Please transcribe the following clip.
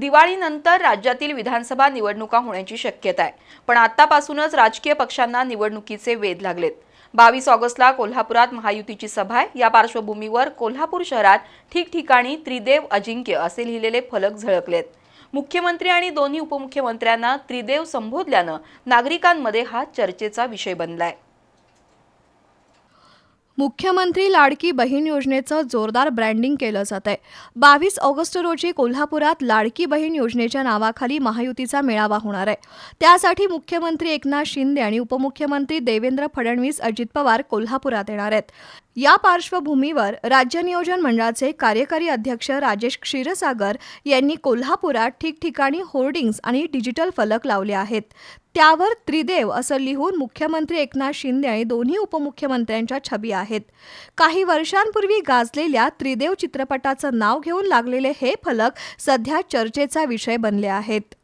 दिवाळीनंतर राज्यातील विधानसभा निवडणुका होण्याची शक्यता आहे. पण आतापासूनच राजकीय पक्षांना निवडणुकीचे वेध लागलेत. बावीस ऑगस्टला कोल्हापुरात महायुतीची सभा आहे. या पार्श्वभूमीवर कोल्हापूर शहरात ठिकठिकाणी त्रिदेव अजिंक्य असे लिहिलेले फलक झळकलेत. मुख्यमंत्री आणि दोन्ही उपमुख्यमंत्र्यांना त्रिदेव संबोधल्यानं नागरिकांमध्ये हा चर्चेचा विषय बनलाय. मुख्यमंत्री लाडकी बहीण योजनेचं जोरदार ब्रँडिंग केलं जात आहे बावीस ऑगस्ट रोजी कोल्हापुरात लाडकी बहीण योजनेच्या नावाखाली महायुतीचा मेळावा होणार आहे. त्यासाठी मुख्यमंत्री एकनाथ शिंदे आणि उपमुख्यमंत्री देवेंद्र फडणवीस अजित पवार कोल्हापुरात येणार आहेत. या पार्श्वभूमीवर राज्य नियोजन मंडळाचे कार्यकारी अध्यक्ष राजेश क्षीरसागर यांनी कोल्हापुरात ठिकठिकाणी होर्डिंग्ज आणि डिजिटल फलक लावले आहेत. त्यावर त्रिदेव असं लिहून मुख्यमंत्री एकनाथ शिंदे आणि दोन्ही उपमुख्यमंत्र्यांच्या छबी आहेत. काही वर्षांपूर्वी गाजलेल्या त्रिदेव चित्रपटाचं नाव घेऊन लागलेले हे फलक सध्या चर्चेचा विषय बनले आहेत.